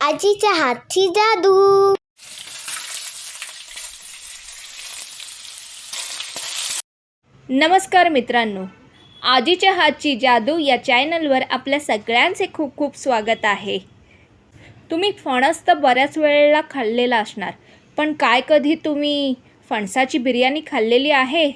आजीच्या हातची जादू. नमस्कार मित्रांनो. आजीच्या हातची जादू या चॅनलवर आपल्या सगळ्यांचे खूप खूप स्वागत आहे. तुम्ही फणस तर बऱ्याच वेळेला खाल्लेला असणार पण काय कधी तुम्ही फणसाची बिर्याणी खाल्लेली आहे?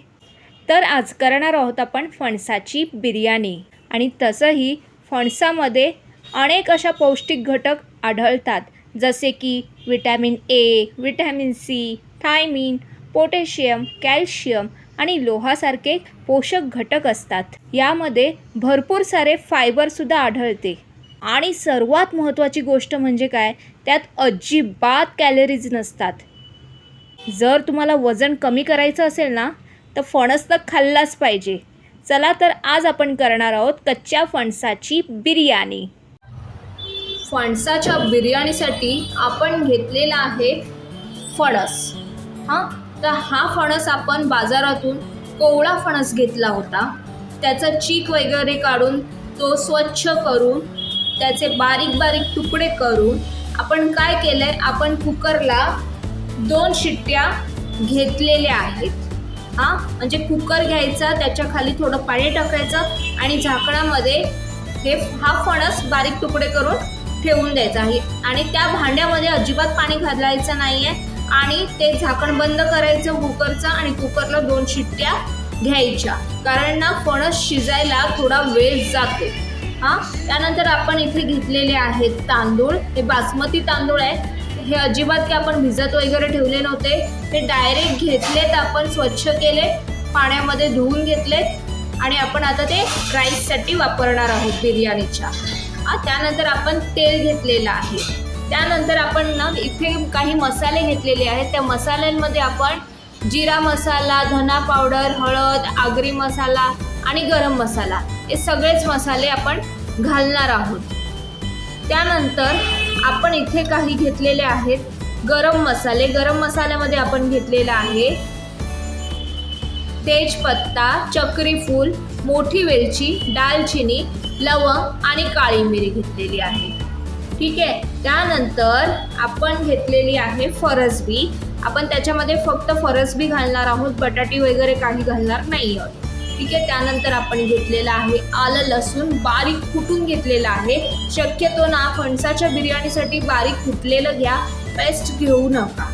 तर आज करणार आहोत आपण फणसाची बिर्याणी. आणि तसंही फणसामध्ये अनेक अशा पौष्टिक घटक आढळतात जसे की vitamin A vitamin C thiamine potassium calcium आणि लोहासारखे पोषक घटक असतात. यामध्ये भरपूर सारे फायबरसुद्धा आढळते. आणि सर्वात महत्त्वाची गोष्ट म्हणजे काय? त्यात अजिबात कॅलरीज नसतात. जर तुम्हाला वजन कमी करायचं असेल ना तर फणस तर खाल्लाच पाहिजे. चला तर आज आपण करणार आहोत कच्च्या फणसाची बिर्याणी. फणसाच्या बिर्याणीसाठी आपण घेतलेला आहे फणस. हां? तर हा फणस आपण बाजारातून कोवळा फणस घेतला होता. त्याचा चीक वगैरे काढून तो स्वच्छ करून त्याचे बारीक बारीक तुकडे करून आपण काय केलं आहे आपण कुकरला दोन शिट्ट्या घेतलेल्या आहेत. हां? म्हणजे कुकर घ्यायचा त्याच्याखाली थोडं पाणी टाकायचं आणि झाकणामध्ये हे हा फणस बारीक तुकडे करून ठेवून द्यायचं आहे. आणि त्या भांड्यामध्ये अजिबात पाणी घालायचं नाही आहे आणि ते झाकण बंद करायचं कुकरचं आणि कुकरला दोन शिट्ट्या घ्यायच्या. कारण ना फणस शिजायला थोडा वेळ जातो. हां? त्यानंतर आपण इथे घेतलेले आहेत तांदूळ. हे बासमती तांदूळ आहे. हे अजिबात की आपण भिजत वगैरे ठेवले नव्हते. हे डायरेक्ट घेतलेत आपण स्वच्छ केले पाण्यामध्ये धुवून घेतलेत. आणि आपण आता ते राईससाठी वापरणार आहोत बिर्याणीच्या. त्यानंतर आपण तेल घेतलेलं आहे. त्यानंतर आपण ना इथे काही मसाले घेतलेले आहेत. त्या मसाल्यांमध्ये आपण जिरा मसाला धना पावडर हळद आगरी मसाला आणि गरम मसाला हे सगळेच मसाले आपण घालणार आहोत. त्यानंतर आपण इथे काही घेतलेले आहेत गरम मसाले. गरम मसाल्यामध्ये आपण घेतलेला आहे तेजपत्ता चक्रीफूल मोठी वेलची दालचिनी लवंग आणि काळी मिरी घेतलेली आहे. ठीक आहे? त्यानंतर आपण घेतलेली आहे फरसबी. आपण त्याच्यामध्ये फक्त फरसबी घालणार आहोत बटाटी वगैरे काही घालणार नाही आहोत ठीक आहे? त्यानंतर आपण घेतलेलं आहे आलं लसूण बारीक कुटून घेतलेलं आहे. शक्यतो ना फणसाच्या बिर्याणीसाठी बारीक कुटलेलं घ्या पेस्ट घेऊ नका.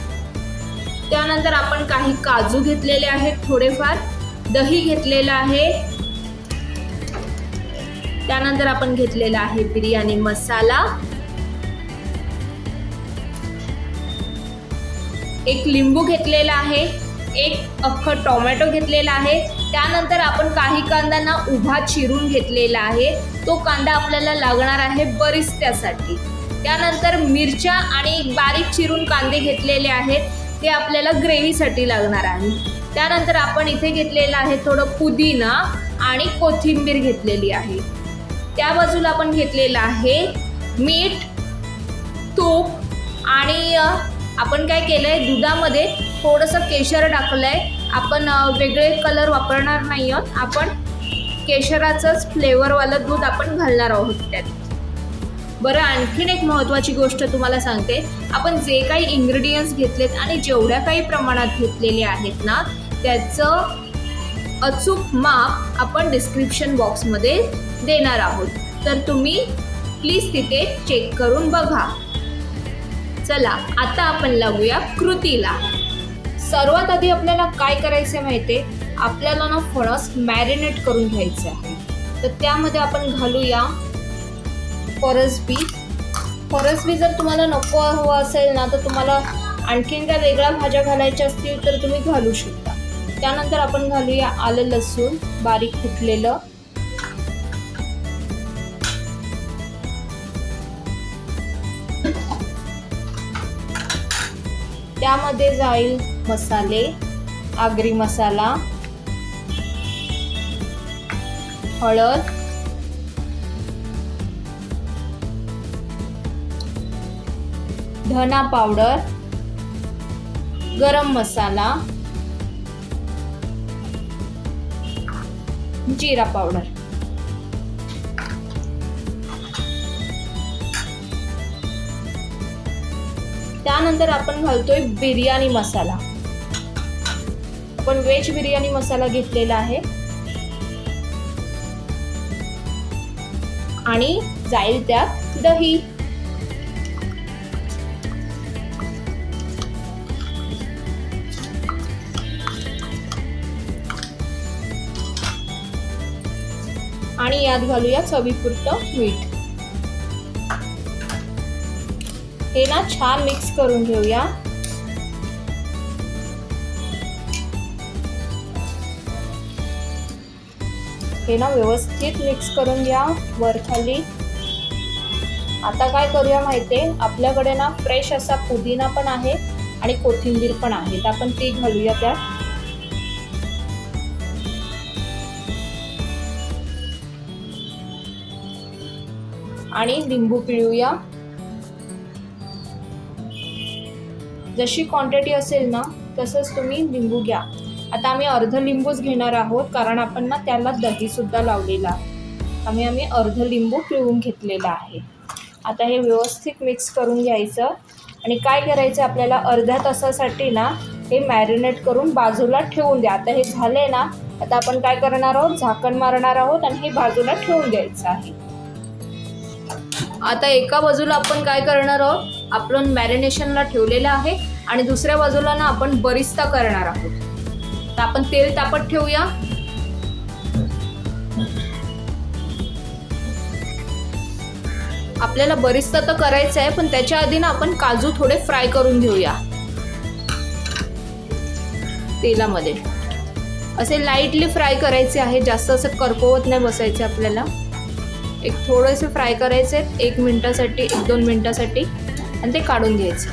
त्यानंतर आपण काही काजू घेतलेले आहेत थोडेफार. दही घेतलेलं आहे. त्यानंतर आपण घेतलेला आहे बिर्याणी मसाला. एक लिंबू घेतलेला आहे एक अख्खं टोमॅटो घेतलेला आहे. त्यानंतर आपण काही कांदा उभा चिरून घेतलेला आहे. तो कांदा आपल्याला लागणार आहे बरिस्त्यासाठी. त्यानंतर मिरच्या आणि बारीक चिरून कांदे घेतलेले आहेत. ते आपल्याला ग्रेव्हीसाठी लागणार आहे. त्यानंतर आपण इथे घेतलेलं आहे थोडं पुदिना आणि कोथिंबीर घेतलेली आहे. त्या बाजूला आपण घेतलेलं आहे मीठ तूप आणि आपण काय केलं आहे दुधामध्ये थोडंसं केशर टाकलं आहे आपण वेगळे कलर वापरणार नाही आहोत. आपण केशराचंच फ्लेवरवालं दूध आपण घालणार आहोत त्यात. बरं आणखीन एक महत्त्वाची गोष्ट तुम्हाला सांगते. आपण जे काही इन्ग्रेडियंट्स घेतलेत आणि जेवढ्या काही प्रमाणात घेतलेले आहेत ना त्याचं अचूक माप आपण डिस्क्रिप्शन बॉक्समध्ये देणार आहोत. तर तुम्ही प्लीज तिथे चेक करून बघा. चला आता आपण लागूया कृतीला. सर्वात आधी आपल्याला काय करायचं माहिती आहे आपल्याला ना फणस मॅरिनेट करून घ्यायचं आहे तर त्यामध्ये आपण घालूया फरसबी फरसबी जर तुम्हाला नको हवं असेल ना तर तुम्हाला आणखीन काय वेगळ्या भाज्या घालायच्या असतील तर तुम्ही घालू शकता. त्यानंतर आपण घालूया आलं लसूण बारीक फुटलेलं त्यामध्ये जाईल मसाले आगरी मसाला हळद. धना पावडर गरम मसाला. जिरा पावडर. त्यानंतर आपण घालतोय बिर्याणी मसाला. आपण व्हेज बिर्याणी मसाला घेतलेला आहे. आणि जाईल त्यात दही. आणि यात घालूया चवीपुरतं मीठ. हे ना छान मिक्स करून घेऊया. हे ना व्यवस्थित मिक्स करून घ्या वर खाली आता काय करूया माहिती आपल्याकडे ना फ्रेश असा पुदिना पण आहे आणि कोथिंबीर पण आहे. तर आपण ती घालूया त्यात. आणि लिंबू पिळूया. जशी क्वांटिटी असेल ना तसंच तुम्ही लिंबू घ्या. आता आम्ही अर्ध लिंबूच घेणार आहोत कारण आपण ना त्याला दहीसुद्धा लावलेला. आहे आम्ही आम्ही अर्ध लिंबू पिळून घेतलेला आहे. आता हे व्यवस्थित मिक्स करून घ्यायचं. आणि काय करायचं आपल्याला अर्ध्या तासासाठी ना हे मॅरिनेट करून बाजूला ठेवून द्या. आता हे झाले ना आता आपण काय करणार आहोत झाकण मारणार आहोत आणि हे बाजूला ठेवून द्यायचं आहे. आता एका बाजूला आपण काय करणार आहोत? आपण मॅरिनेशनला ठेवलेलं आहे आणि दुसऱ्या बाजूला ना आपण बरिस्ता करणार आहोत. तर आपण तेल तापत ठेवूया. आपल्याला बरिस्ता तर करायचा आहे पण त्याच्या आधी ना आपण काजू थोडे फ्राय करून घेऊया. तेलामध्ये. असे लाईटली फ्राय करायचे आहे जास्त असं करपवत नाही बसायचे आपल्याला. एक थोडेसे फ्राय करायचे एक मिनटासाठी एक दोन मिनटासाठी आणि ते काढून घ्यायचे.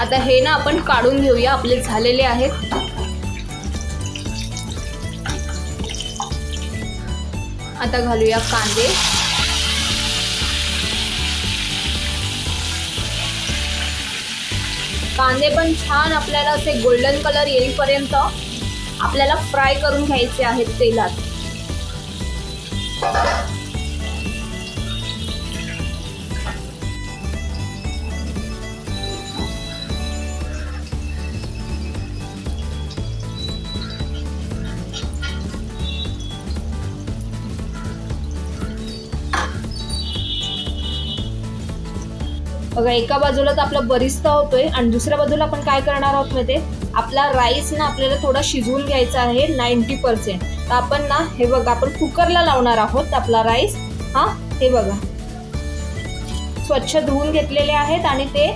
आता हे ना आपण काढून घेऊया आपले झालेले आहेत. आता घालूया कांदे. कांदे पण छान आपल्याला असे गोल्डन कलर येईपर्यंत आपल्याला फ्राय करून घ्यायचे आहेत तेलात. बघा एका बाजूला तर आपला बरिस्ता होतोय आणि दुसऱ्या बाजूला आपण काय करणार आहोत माहिती आपला राईस ना आपल्याला थोडा शिजवून घ्यायचा आहे नाईन्टी पर्सेंट तर आपण ना हे बघा आपण कुकरला लावणार आहोत आपला राईस हा हे बघा. स्वच्छ धुवून घेतलेले आहेत आणि ते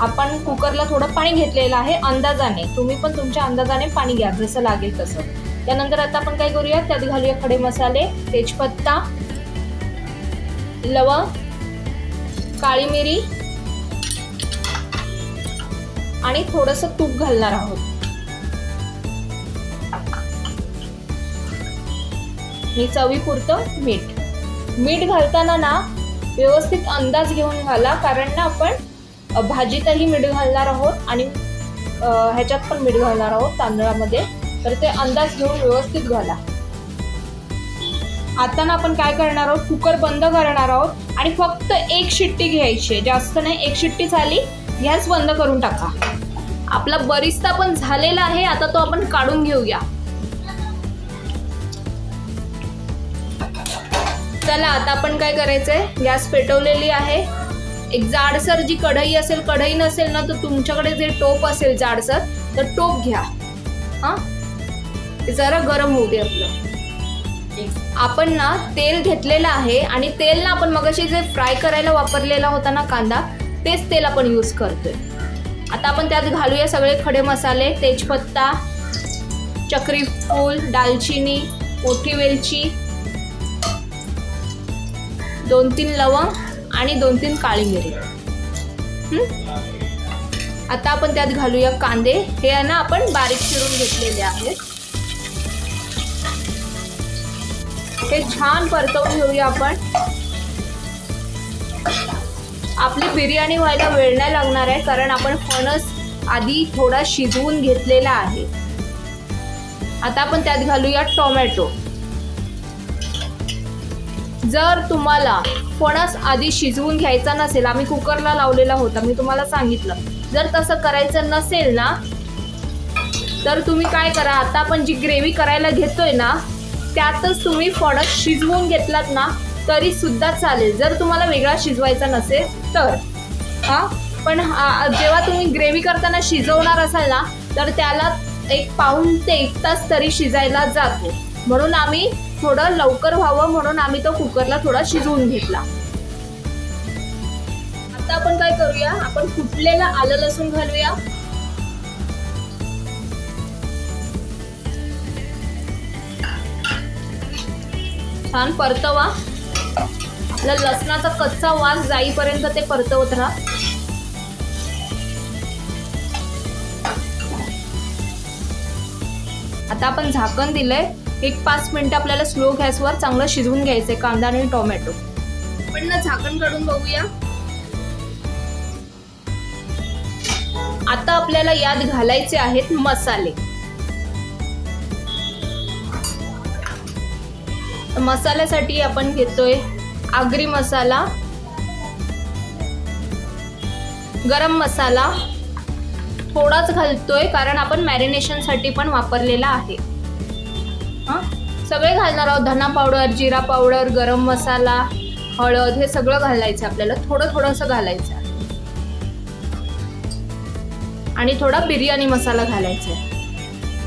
आपण कुकरला थोडं पाणी घेतलेलं आहे अंदाजाने. तुम्ही पण तुमच्या अंदाजाने पाणी घ्या जसं लागेल तसं. त्यानंतर आता आपण काय करूया त्यात घालूया खडे मसाले तेजपत्ता लवंग काळी मिरी आणि थोडस तूप घालणार आहोत. आणि चवीपुरतं मीठ. मीठ घालताना ना व्यवस्थित अंदाज घेऊन घाला कारण ना आपण भाजीतही मीठ घालणार आहोत आणि ह्याच्यात पण मीठ घालणार आहोत तांदळामध्ये. तर ते अंदाज घेऊन व्यवस्थित घाला. आता ना आपण काय करणार आहोत कुकर बंद करणार आहोत आणि फक्त एक शिट्टी घ्यायची जास्त नाही एक शिट्टी झाली गॅस बंद करून टाका. आपला बरिस्ता पण झालेला आहे आता तो आपण काढून घेऊया. चला आता आपण काय करायचंय? गॅस पेटवलेली आहे. एक जाडसर जी कढई असेल कढई नसेल ना तर तुमच्याकडे जे टोप असेल जाडसर तर टोप घ्या. हा? ते जरा गरम होऊ दे आपलं. आपण ना तेल घेतलेलं आहे आणि तेल ना आपण मगाशी जे फ्राय करायला वापरलेला होता ना कांदा तेच तेल आपण यूज करतोय. आता आपण त्यात घालूया सगळे खडे मसाले तेजपत्ता चक्री फूल दालचिनी मोठी वेलची दोन तीन लवंग आणि दोन तीन काळी मिरी. आता आपण त्यात घालूया कांदे. हे आहे ना आपण बारीक चिरून घेतलेले आहेत. हे छान परतवून घेऊया आपण. आपली बिर्याणी व्हायला वेळ नाही लागणार आहे कारण आपण फणस आधी थोडा शिजवून घेतलेला आहे. आता आपण त्यात घालूया टोमॅटो. जर तुम्हाला फणस आधी शिजवून घ्यायचा नसेल आम्ही कुकरला लावलेला होता मी तुम्हाला सांगितलं. जर तसं करायचं नसेल ना तर तुम्ही काय करा आता आपण जी ग्रेव्ही करायला घेतोय ना त्यातच तुम्ही फणस शिजवून घेतलात ना तरी सुद्धा चालेल. जर तुम्हाला वेगळा शिजवायचा नसेल तर. हा? पण जेव्हा तुम्ही ग्रेव्ही करताना शिजवणार असाल ना तर त्याला एक पाऊण ते एक तास तरी शिजायला जातो. म्हणून आम्ही थोडं लवकर व्हावं म्हणून आम्ही तो कुकरला थोडा शिजवून घेतला. आता आपण काय करूया? आपण फुटलेलं आलं लसूण घालूया. छान परतवा. आपला लसणाचा कच्चा वास जाईपर्यंत ते परतवत राहा. आता आपण झाकण दिलंय. एक पाच मिनिटं आपल्याला स्लो गॅसवर चांगलं शिजवून घ्यायचंय कांदा आणि टोमॅटो. आपण ना झाकण काढून बघूया. आता आपल्याला यात घालायचे आहेत मसाले. मसाल्यासाठी आपण घेतोय आगरी मसाला गरम मसाला. थोडाच घालतोय कारण आपण मॅरिनेशनसाठी पण वापरलेला आहे. हां? सगळे घालणार आहोत. धना पावडर जिरा पावडर गरम मसाला हळद हे सगळं घालायचं आपल्याला. थोडं थोडंसं घालायचं आहे. आणि थोडा बिर्याणी मसाला घालायचा आहे.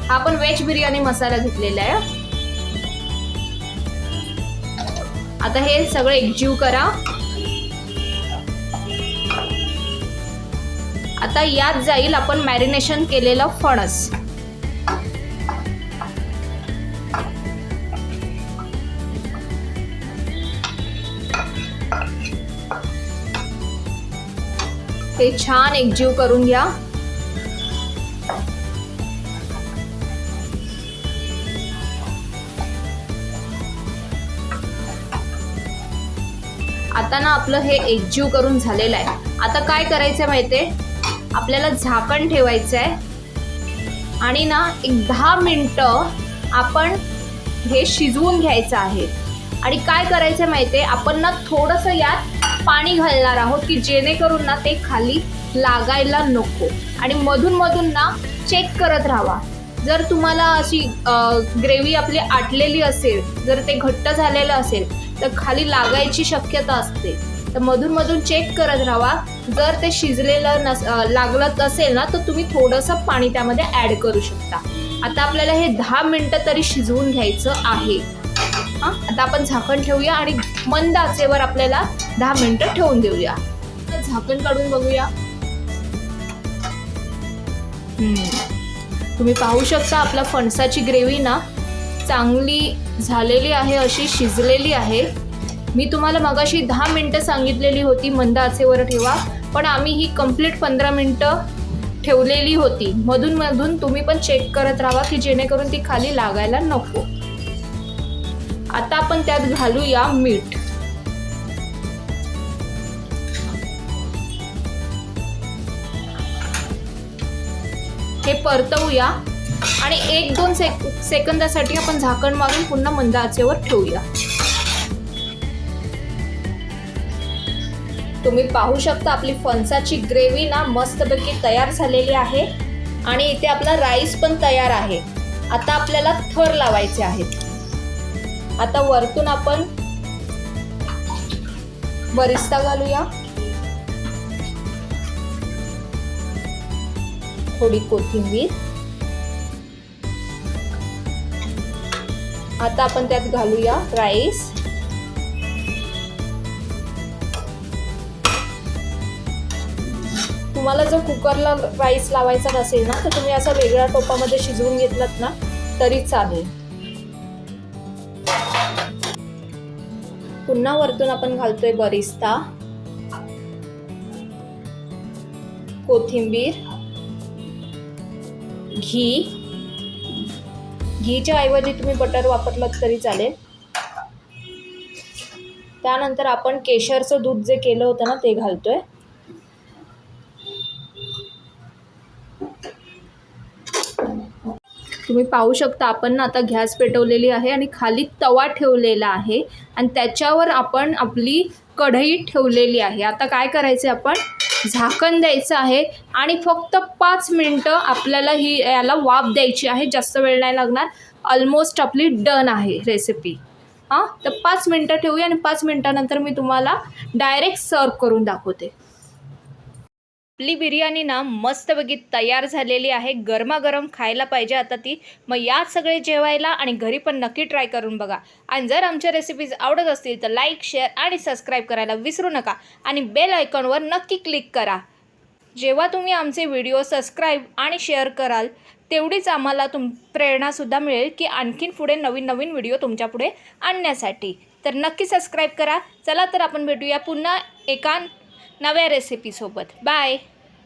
हा आपण व्हेज बिर्याणी मसाला घेतलेला आहे. आता हे सगळं एकजीव करा. आता यात जाईल आपण मॅरिनेशन केलेलं फणस. ते छान एकजीव करून घ्या. आता ना आपलं हे एकजीव करून झालेलं आहे. आता काय करायचं माहितीये? आपल्याला झाकण ठेवायचं आहे आणि ना एक दहा मिनटं आपण हे शिजवून घ्यायचं आहे. आणि काय करायचं माहितीये? आपण ना थोडंसं यात पाणी घालणार आहोत की जेणेकरून ना ते खाली लागायला नको. आणि मधून मधून ना चेक करत राहावा. जर तुम्हाला अशी ग्रेव्ही आपली आटलेली असेल जर ते घट्ट झालेलं असेल तर खाली लागायची शक्यता असते. तर मधून मधून चेक करत राहा. जर ते शिजलेलं नस लागलं असेल ना तर तुम्ही थोडंसं पाणी त्यामध्ये ॲड करू शकता. आता आपल्याला हे दहा मिनटं तरी शिजवून घ्यायचं आहे. हां? आता आपण झाकण ठेवूया आणि मंद आचेवर आपल्याला दहा मिनटं ठेवून देऊया. झाकण काढून बघूया. तुम्ही पाहू शकता आपला फणसाची ग्रेव्ही ना चांगली झालेली आहे अशी शिजलेली आहे. मी तुम्हाला मगाशी दहा मिनटं सांगितलेली होती मंद आचेवर ठेवा. पण आम्ही ही कंप्लीट पंधरा मिनटं ठेवलेली होती. मधून मधून तुम्ही पण चेक करत राहा की जेणेकरून ती खाली लागायला नको. आता आपण त्यात घालूया मीठ. हे परतवूया. आणि एक दोन सेक सेकंदासाठी आपण झाकण मारून पुन्हा मंद आचेवर ठेवूया. तुम्ही पाहू शकता आपली फणसाची ग्रेव्ही ना मस्तपैकी तयार झालेली आहे. आणि इथे आपला राईस पण तयार आहे. आता आपल्याला थर लावायचे आहेत. आता वरतून आपण बरिस्ता घालूया. थोडी कोथिंबीर. आता आपण त्यात घालूया राईस. तुम्हाला जर कुकरला राईस लावायचा नसेल ना तर तुम्ही असा वेगळ्या टोपामध्ये शिजवून घेतलात ना तरी चालेल. पुन्हा वरतून आपण घालतोय बरिस्ता कोथिंबीर घी घीच्या ऐवजी तुम्ही बटर वापरलं तरी चालेल. त्यानंतर आपण केशरचं दूध जे केलं होतं ना ते घालतोय. तुम्ही पाहू शकता आपण ना आता गॅस पेटवलेली आहे आणि खाली तवा ठेवलेला आहे. आणि त्याच्यावर आपण आपली कढई ठेवलेली आहे. आता काय करायचं आपण? झाकण द्यायचं आहे आणि फक्त पाच मिनटं आपल्याला ही याला वाफ द्यायची आहे. जास्त वेळ नाही लागणार. ऑलमोस्ट आपली डन आहे रेसिपी हां? तर पाच मिनटं ठेवूया आणि पाच मिनटानंतर मी तुम्हाला डायरेक्ट सर्व करून दाखवते. आपली बिर्याणी ना मस्तपैकी तयार झालेली आहे. गरमागरम खायला पाहिजे आता ती. मग यात सगळे जेवायला आणि घरी पण नक्की ट्राय करून बघा. आणि जर आमच्या रेसिपीज आवडत असतील तर लाईक शेअर आणि सबस्क्राईब करायला विसरू नका. आणि बेल आयकॉनवर नक्की क्लिक करा. जेव्हा तुम्ही आमचे व्हिडिओ सबस्क्राईब आणि शेअर कराल तेवढीच आम्हाला तुम प्रेरणासुद्धा मिळेल की आणखीन पुढे नवीन नवीन व्हिडिओ तुमच्यापुढे आणण्यासाठी. तर नक्की सबस्क्राईब करा. चला तर आपण भेटूया पुन्हा एका नव्या रेसिपीसोबत बाय